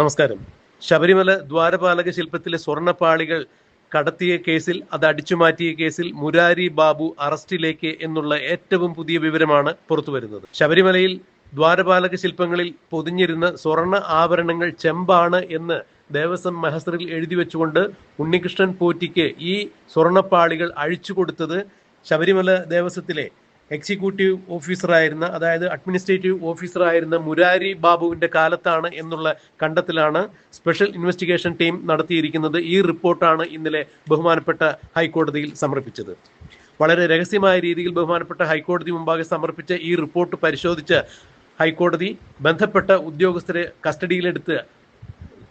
നമസ്കാരം. ശബരിമല ദ്വാരപാലക ശില്പത്തിലെ സ്വർണപാളികൾ കടത്തിയ കേസിൽ അത് അടിച്ചുമാറ്റിയ കേസിൽ മുരാരി ബാബു അറസ്റ്റിലേക്ക് എന്നുള്ള ഏറ്റവും പുതിയ വിവരമാണ് പുറത്തുവരുന്നത്. ശബരിമലയിൽ ദ്വാരപാലക ശില്പങ്ങളിൽ പൊതിഞ്ഞിരുന്ന സ്വർണ ആഭരണങ്ങൾ ചെമ്പാണ് എന്ന് ദേവസ്വം മഹസറിൽ എഴുതി വെച്ചുകൊണ്ട് ഉണ്ണികൃഷ്ണൻ പോറ്റിക്ക് ഈ സ്വർണപ്പാളികൾ അഴിച്ചു കൊടുത്തത് ശബരിമല ദേവസ്വത്തിലെ എക്സിക്യൂട്ടീവ് ഓഫീസറായിരുന്ന അതായത് അഡ്മിനിസ്ട്രേറ്റീവ് ഓഫീസറായിരുന്ന മുരാരി ബാബുവിന്റെ കാലത്താണ് എന്നുള്ള കണ്ടെത്തലാണ് സ്പെഷ്യൽ ഇൻവെസ്റ്റിഗേഷൻ ടീം നടത്തിയിരിക്കുന്നത്. ഈ റിപ്പോർട്ടാണ് ഇന്നലെ ബഹുമാനപ്പെട്ട ഹൈക്കോടതിയിൽ സമർപ്പിച്ചത്. വളരെ രഹസ്യമായ രീതിയിൽ ബഹുമാനപ്പെട്ട ഹൈക്കോടതി മുമ്പാകെ സമർപ്പിച്ച ഈ റിപ്പോർട്ട് പരിശോധിച്ച് ഹൈക്കോടതി ബന്ധപ്പെട്ട ഉദ്യോഗസ്ഥരെ കസ്റ്റഡിയിലെടുത്ത്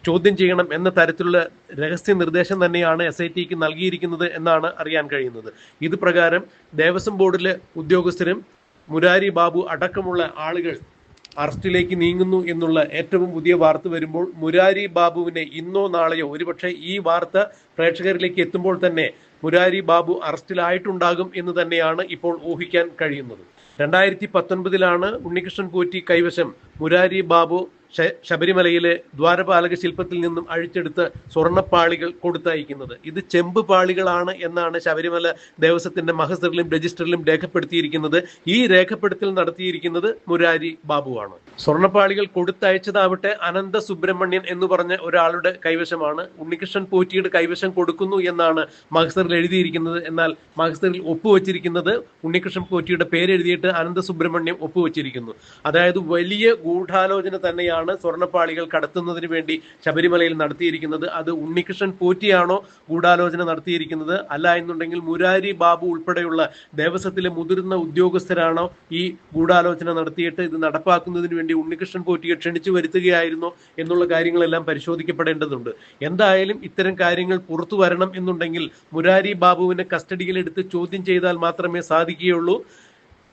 ചോദ്യം ചെയ്യണം എന്ന തരത്തിലുള്ള രഹസ്യ നിർദ്ദേശം തന്നെയാണ് എസ് ഐ ടിക്ക് നൽകിയിരിക്കുന്നത് എന്നാണ് അറിയാൻ കഴിയുന്നത്. ഇത് പ്രകാരം ദേവസ്വം ബോർഡിലെ ഉദ്യോഗസ്ഥരും മുരാരി ബാബു അടക്കമുള്ള ആളുകൾ അറസ്റ്റിലേക്ക് നീങ്ങുന്നു എന്നുള്ള ഏറ്റവും പുതിയ വാർത്ത വരുമ്പോൾ മുരാരി ബാബുവിനെ ഇന്നോ നാളെയോ ഒരുപക്ഷെ ഈ വാർത്ത പ്രേക്ഷകരിലേക്ക് എത്തുമ്പോൾ തന്നെ മുരാരി ബാബു അറസ്റ്റിലായിട്ടുണ്ടാകും എന്ന് തന്നെയാണ് ഇപ്പോൾ ഊഹിക്കാൻ കഴിയുന്നത്. രണ്ടായിരത്തി പത്തൊൻപതിലാണ് ഉണ്ണികൃഷ്ണൻ പോറ്റി കൈവശം മുരാരി ബാബു ശബരിമലയിലെ ദ്വാരപാലക ശില്പത്തിൽ നിന്നും അഴിച്ചെടുത്ത് സ്വർണപ്പാളികൾ കൊടുത്തയക്കുന്നത്. ഇത് ചെമ്പ് പാളികളാണ് എന്നാണ് ശബരിമല ദേവസ്വത്തിന്റെ മഹസറിലും രജിസ്റ്ററിലും രേഖപ്പെടുത്തിയിരിക്കുന്നത്. ഈ രേഖപ്പെടുത്തൽ നടത്തിയിരിക്കുന്നത് മുരാരി ബാബുവാണ്. സ്വർണപ്പാളികൾ കൊടുത്തയച്ചതാവട്ടെ അനന്ത സുബ്രഹ്മണ്യൻ എന്ന് പറഞ്ഞ ഒരാളുടെ കൈവശമാണ്. ഉണ്ണികൃഷ്ണൻ പോറ്റിയുടെ കൈവശം കൊടുക്കുന്നു എന്നാണ് മഹസറിൽ എഴുതിയിരിക്കുന്നത്. എന്നാൽ മഹസറിൽ ഒപ്പുവച്ചിരിക്കുന്നത് ഉണ്ണികൃഷ്ണൻ പോറ്റിയുടെ പേരെഴുതിയിട്ട് അനന്ത സുബ്രഹ്മണ്യം ഒപ്പുവച്ചിരിക്കുന്നു. അതായത് വലിയ ഗൂഢാലോചന തന്നെയാണ് സ്വർണപ്പാളികൾ കടത്തുന്നതിന് വേണ്ടി ശബരിമലയിൽ നടത്തിയിരിക്കുന്നത്. അത് ഉണ്ണികൃഷ്ണൻ പോറ്റിയാണോ ഗൂഢാലോചന നടത്തിയിരിക്കുന്നത്? അല്ല എന്നുണ്ടെങ്കിൽ മുരാരി ബാബു ഉൾപ്പെടെയുള്ള ദേവസ്വത്തിലെ മുതിർന്ന ഉദ്യോഗസ്ഥരാണോ ഈ ഗൂഢാലോചന നടത്തിയിട്ട് ഇത് നടപ്പാക്കുന്നതിന് വേണ്ടി ഉണ്ണികൃഷ്ണൻ പോറ്റിയെ ക്ഷണിച്ചു വരുത്തുകയായിരുന്നോ എന്നുള്ള കാര്യങ്ങളെല്ലാം പരിശോധിക്കപ്പെടേണ്ടതുണ്ട്. എന്തായാലും ഇത്തരം കാര്യങ്ങൾ പുറത്തു വരണം എന്നുണ്ടെങ്കിൽ മുരാരി ബാബുവിനെ കസ്റ്റഡിയിലെടുത്ത് ചോദ്യം ചെയ്താൽ മാത്രമേ സാധിക്കുകയുള്ളൂ.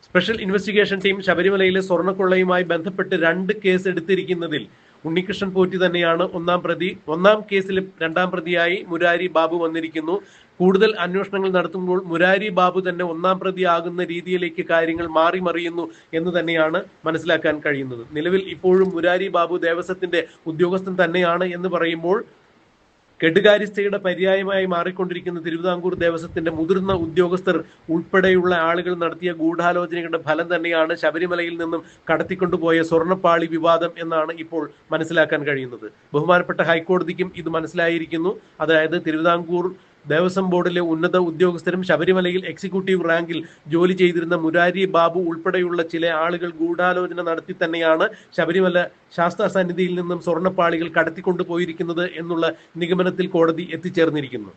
സ്പെഷ്യൽ ഇൻവെസ്റ്റിഗേഷൻ ടീം ശബരിമലയിലെ സ്വർണക്കൊള്ളയുമായി ബന്ധപ്പെട്ട് രണ്ട് കേസ് എടുത്തിരിക്കുന്നതിൽ ഉണ്ണികൃഷ്ണൻ പോറ്റി തന്നെയാണ് ഒന്നാം പ്രതി. ഒന്നാം കേസിൽ രണ്ടാം പ്രതിയായി മുരാരി ബാബു വന്നിരിക്കുന്നു. കൂടുതൽ അന്വേഷണങ്ങൾ നടത്തുമ്പോൾ മുരാരി ബാബു തന്നെ ഒന്നാം പ്രതി ആകുന്ന രീതിയിലേക്ക് കാര്യങ്ങൾ മാറി മറിയുന്നു എന്ന് തന്നെയാണ് മനസ്സിലാക്കാൻ കഴിയുന്നത്. നിലവിൽ ഇപ്പോഴും മുരാരി ബാബു ദേവസ്വത്തിന്റെ ഉദ്യോഗസ്ഥൻ തന്നെയാണ് എന്ന് പറയുമ്പോൾ കെടുകാര്യസ്ഥയുടെ പര്യായമായി മാറിക്കൊണ്ടിരിക്കുന്ന തിരുവിതാംകൂർ ദേവസ്വത്തിന്റെ മുതിർന്ന ഉദ്യോഗസ്ഥർ ഉൾപ്പെടെയുള്ള ആളുകൾ നടത്തിയ ഗൂഢാലോചനയുടെ ഫലം തന്നെയാണ് ശബരിമലയിൽ നിന്നും കടത്തിക്കൊണ്ടുപോയ സ്വർണപ്പാളി വിവാദം എന്നാണ് ഇപ്പോൾ മനസ്സിലാക്കാൻ കഴിയുന്നത്. ബഹുമാനപ്പെട്ട ഹൈക്കോടതിക്കും ഇത് മനസ്സിലായിരിക്കുന്നു. അതായത് തിരുവിതാംകൂർ ദേവസ്വം ബോർഡിലെ ഉന്നത ഉദ്യോഗസ്ഥരും ശബരിമലയിൽ എക്സിക്യൂട്ടീവ് റാങ്കിൽ ജോലി ചെയ്തിരുന്ന മുരാരി ബാബു ഉൾപ്പെടെയുള്ള ചില ആളുകൾ ഗൂഢാലോചന നടത്തി തന്നെയാണ് ശബരിമല ശാസ്ത്ര സന്നിധിയിൽ നിന്നും സ്വർണപ്പാളികൾ കടത്തിക്കൊണ്ടുപോയിരിക്കുന്നത് എന്നുള്ള നിഗമനത്തിൽ കോടതി എത്തിച്ചേർന്നിരിക്കുന്നു.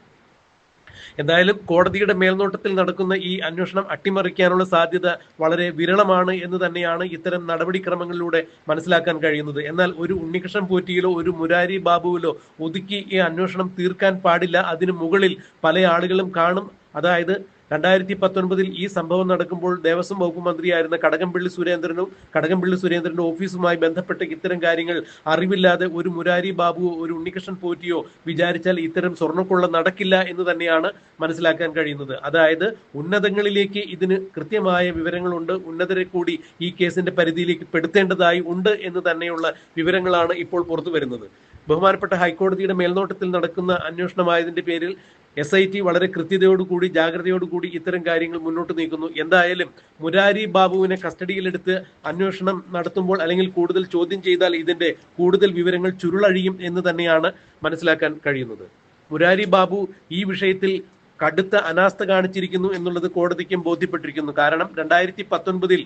എന്തായാലും കോടതിയുടെ മേൽനോട്ടത്തിൽ നടക്കുന്ന ഈ അന്വേഷണം അട്ടിമറിക്കാനുള്ള സാധ്യത വളരെ വിരളമാണ് എന്ന് തന്നെയാണ് ഇത്തരം നടപടിക്രമങ്ങളിലൂടെ മനസ്സിലാക്കാൻ കഴിയുന്നത്. എന്നാൽ ഒരു ഉണ്ണികൃഷ്ണൻ പോറ്റിയിലോ ഒരു മുരാരി ബാബുവിലോ ഒതുക്കി ഈ അന്വേഷണം തീർക്കാൻ പാടില്ല. അതിന് മുകളിൽ പല ആളുകളും കാണും. അതായത് രണ്ടായിരത്തി പത്തൊൻപതിൽ ഈ സംഭവം നടക്കുമ്പോൾ ദേവസ്വം വകുപ്പ് മന്ത്രിയായിരുന്ന കടകംപള്ളി സുരേന്ദ്രനും കടകംപള്ളി സുരേന്ദ്രന്റെ ഓഫീസുമായി ബന്ധപ്പെട്ട ഇത്തരം കാര്യങ്ങൾ അറിവില്ലാതെ ഒരു മുരാരി ബാബുവോ ഒരു ഉണ്ണികൃഷ്ണൻ പോറ്റിയോ വിചാരിച്ചാൽ ഇത്തരം സ്വർണക്കൊള്ള നടക്കില്ല എന്ന് തന്നെയാണ് മനസ്സിലാക്കാൻ കഴിയുന്നത്. അതായത് ഉന്നതങ്ങളിലേക്ക് ഇതിന് കൃത്യമായ വിവരങ്ങളുണ്ട്. ഉന്നതരെ കൂടി ഈ കേസിന്റെ പരിധിയിലേക്ക് പെടുത്തേണ്ടതായി ഉണ്ട് എന്ന് തന്നെയുള്ള വിവരങ്ങളാണ് ഇപ്പോൾ പുറത്തു വരുന്നത്. ബഹുമാനപ്പെട്ട ഹൈക്കോടതിയുടെ മേൽനോട്ടത്തിൽ നടക്കുന്ന അന്വേഷണമായതിന്റെ പേരിൽ എസ് ഐ ടി വളരെ കൃത്യതയോടുകൂടി ജാഗ്രതയോടുകൂടി ഇത്തരം കാര്യങ്ങൾ മുന്നോട്ട് നീക്കുന്നു. എന്തായാലും മുരാരി ബാബുവിനെ കസ്റ്റഡിയിലെടുത്ത് അന്വേഷണം നടത്തുമ്പോൾ അല്ലെങ്കിൽ കൂടുതൽ ചോദ്യം ചെയ്താൽ ഇതിന്റെ കൂടുതൽ വിവരങ്ങൾ ചുരുളഴിയും എന്ന് തന്നെയാണ് മനസ്സിലാക്കാൻ കഴിയുന്നത്. മുരാരി ബാബു ഈ വിഷയത്തിൽ കടുത്ത അനാസ്ഥ കാണിച്ചിരിക്കുന്നു എന്നുള്ളത് കോടതിക്കും ബോധ്യപ്പെട്ടിരിക്കുന്നു. കാരണം രണ്ടായിരത്തി പത്തൊൻപതിൽ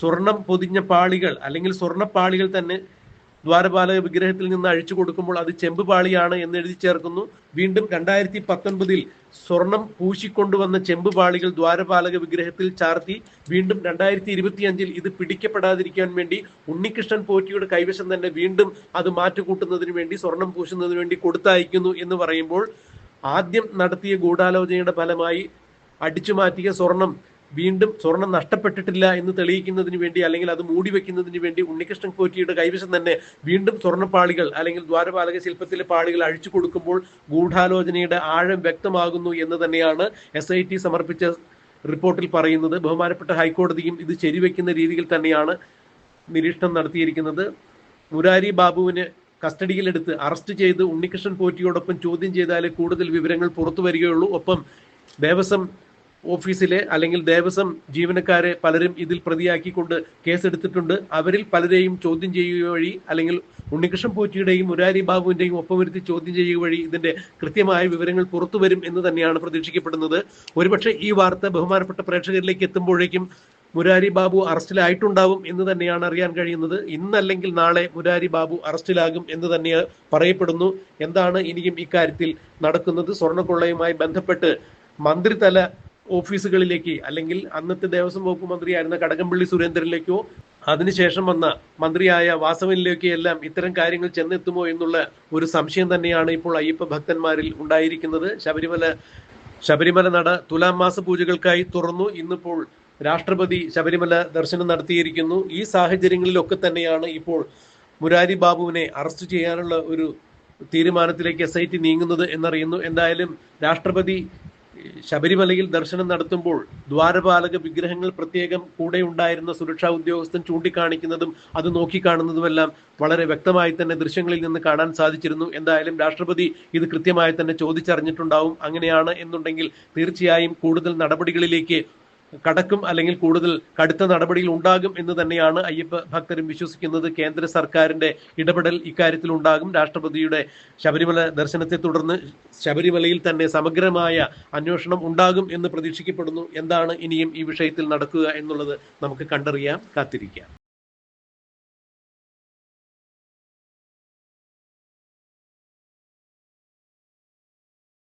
സ്വർണം പൊതിഞ്ഞ പാളികൾ അല്ലെങ്കിൽ സ്വർണപ്പാളികൾ തന്നെ ദ്വാരപാലക വിഗ്രഹത്തിൽ നിന്ന് അഴിച്ചു കൊടുക്കുമ്പോൾ അത് ചെമ്പുപാളിയാണ് എന്ന് എഴുതി ചേർക്കുന്നു. വീണ്ടും രണ്ടായിരത്തി പത്തൊൻപതിൽ സ്വർണം പൂശിക്കൊണ്ടുവന്ന ചെമ്പുപാളികൾ ദ്വാരപാലക വിഗ്രഹത്തിൽ ചാർത്തി. വീണ്ടും രണ്ടായിരത്തി ഇരുപത്തിയഞ്ചിൽ ഇത് പിടിക്കപ്പെടാതിരിക്കാൻ വേണ്ടി ഉണ്ണികൃഷ്ണൻ പോറ്റിയുടെ കൈവശം തന്നെ വീണ്ടും അത് മാറ്റുകൂട്ടുന്നതിന് വേണ്ടി സ്വർണം പൂശുന്നതിന് വേണ്ടി കൊടുത്തയക്കുന്നു എന്ന് പറയുമ്പോൾ ആദ്യം നടത്തിയ ഗൂഢാലോചനയുടെ ഫലമായി അടിച്ചു മാറ്റിയ സ്വർണം വീണ്ടും സ്വർണം നഷ്ടപ്പെട്ടിട്ടില്ല എന്ന് തെളിയിക്കുന്നതിന് വേണ്ടി അല്ലെങ്കിൽ അത് മൂടി വെക്കുന്നതിന് വേണ്ടി ഉണ്ണികൃഷ്ണൻ പോറ്റിയുടെ കൈവശം തന്നെ വീണ്ടും സ്വർണപ്പാളികൾ അല്ലെങ്കിൽ ദ്വാരപാലക ശില്പത്തിലെ പാളികൾ അഴിച്ചു കൊടുക്കുമ്പോൾ ഗൂഢാലോചനയുടെ ആഴം വ്യക്തമാകുന്നു എന്ന് തന്നെയാണ് എസ് ഐ ടി സമർപ്പിച്ച റിപ്പോർട്ടിൽ പറയുന്നത്. ബഹുമാനപ്പെട്ട ഹൈക്കോടതിയും ഇത് ശരിവെക്കുന്ന രീതിയിൽ തന്നെയാണ് നിരീക്ഷണം നടത്തിയിരിക്കുന്നത്. മുരാരി ബാബുവിന് കസ്റ്റഡിയിലെടുത്ത് അറസ്റ്റ് ചെയ്ത് ഉണ്ണികൃഷ്ണൻ പോറ്റിയോടൊപ്പം ചോദ്യം ചെയ്താലേ കൂടുതൽ വിവരങ്ങൾ പുറത്തു വരികയുള്ളൂ. ഒപ്പം ദേവസ്വം ഓഫീസിലെ അല്ലെങ്കിൽ ദേവസ്വം ജീവനക്കാരെ പലരും ഇതിൽ പ്രതിയാക്കിക്കൊണ്ട് കേസെടുത്തിട്ടുണ്ട്. അവരിൽ പലരെയും ചോദ്യം ചെയ്യുക വഴി അല്ലെങ്കിൽ ഉണ്ണികൃഷ്ണൻ പോറ്റിയുടെയും മുരാരി ബാബുവിന്റെയും ഒപ്പം വരുത്തി ചോദ്യം ചെയ്യുക വഴി ഇതിന്റെ കൃത്യമായ വിവരങ്ങൾ പുറത്തു വരും എന്ന് തന്നെയാണ് പ്രതീക്ഷിക്കപ്പെടുന്നത്. ഒരുപക്ഷെ ഈ വാർത്ത ബഹുമാനപ്പെട്ട പ്രേക്ഷകരിലേക്ക് എത്തുമ്പോഴേക്കും മുരാരി ബാബു അറസ്റ്റിലായിട്ടുണ്ടാവും എന്ന് തന്നെയാണ് അറിയാൻ കഴിയുന്നത്. ഇന്നല്ലെങ്കിൽ നാളെ മുരാരി ബാബു അറസ്റ്റിലാകും എന്ന് തന്നെ പറയപ്പെടുന്നു. എന്താണ് ഇനിയും ഇക്കാര്യത്തിൽ നടക്കുന്നത്? സ്വർണക്കൊള്ളയുമായി ബന്ധപ്പെട്ട് മന്ത്രിതല ഓഫീസുകളിലേക്ക് അല്ലെങ്കിൽ അന്നത്തെ ദേവസ്വം വകുപ്പ് മന്ത്രിയായിരുന്ന കടകംപള്ളി സുരേന്ദ്രനിലേക്കോ അതിനുശേഷം വന്ന മന്ത്രിയായ വാസവനിലേക്ക് എല്ലാം ഇത്തരം കാര്യങ്ങൾ ചെന്നെത്തുമോ എന്നുള്ള ഒരു സംശയം തന്നെയാണ് ഇപ്പോൾ അയ്യപ്പ ഭക്തന്മാരിൽ ഉണ്ടായിരിക്കുന്നത്. ശബരിമല ശബരിമല നട തുലാം മാസ പൂജകൾക്കായി തുറന്നു. ഇന്നിപ്പോൾ രാഷ്ട്രപതി ശബരിമല ദർശനം നടത്തിയിരിക്കുന്നു. ഈ സാഹചര്യങ്ങളിലൊക്കെ തന്നെയാണ് ഇപ്പോൾ മുരാരി ബാബുവിനെ അറസ്റ്റ് ചെയ്യാനുള്ള ഒരു തീരുമാനത്തിലേക്ക് എസ് ഐ ടി നീങ്ങുന്നത് എന്നറിയുന്നു. എന്തായാലും രാഷ്ട്രപതി ശബരിമലയിൽ ദർശനം നടത്തുമ്പോൾ ദ്വാരപാലക വിഗ്രഹങ്ങൾ പ്രത്യേകം കൂടെ ഉണ്ടായിരുന്ന സുരക്ഷാ ഉദ്യോഗസ്ഥൻ ചൂണ്ടിക്കാണിക്കുന്നതും അത് നോക്കിക്കാണുന്നതുമെല്ലാം വളരെ വ്യക്തമായി തന്നെ ദൃശ്യങ്ങളിൽ നിന്ന് കാണാൻ സാധിച്ചിരുന്നു. എന്തായാലും രാഷ്ട്രപതി ഇത് കൃത്യമായി തന്നെ ചോദിച്ചറിഞ്ഞിട്ടുണ്ടാവും. അങ്ങനെയാണ് എന്നുണ്ടെങ്കിൽ തീർച്ചയായും കൂടുതൽ നടപടികളിലേക്ക് കടക്കും അല്ലെങ്കിൽ കൂടുതൽ കടുത്ത നടപടികൾ ഉണ്ടാകും എന്ന് തന്നെയാണ് അയ്യപ്പ ഭക്തരും വിശ്വസിക്കുന്നത്. കേന്ദ്ര സർക്കാരിന്റെ ഇടപെടൽ ഇക്കാര്യത്തിൽ ഉണ്ടാകും. രാഷ്ട്രപതിയുടെ ശബരിമല ദർശനത്തെ തുടർന്ന് ശബരിമലയിൽ തന്നെ സമഗ്രമായ അന്വേഷണം ഉണ്ടാകും എന്ന് പ്രതീക്ഷിക്കപ്പെടുന്നു. എന്താണ് ഇനിയും ഈ വിഷയത്തിൽ നടക്കുക എന്നുള്ളത് നമുക്ക് കണ്ടറിയാം കാത്തിരിക്കാം.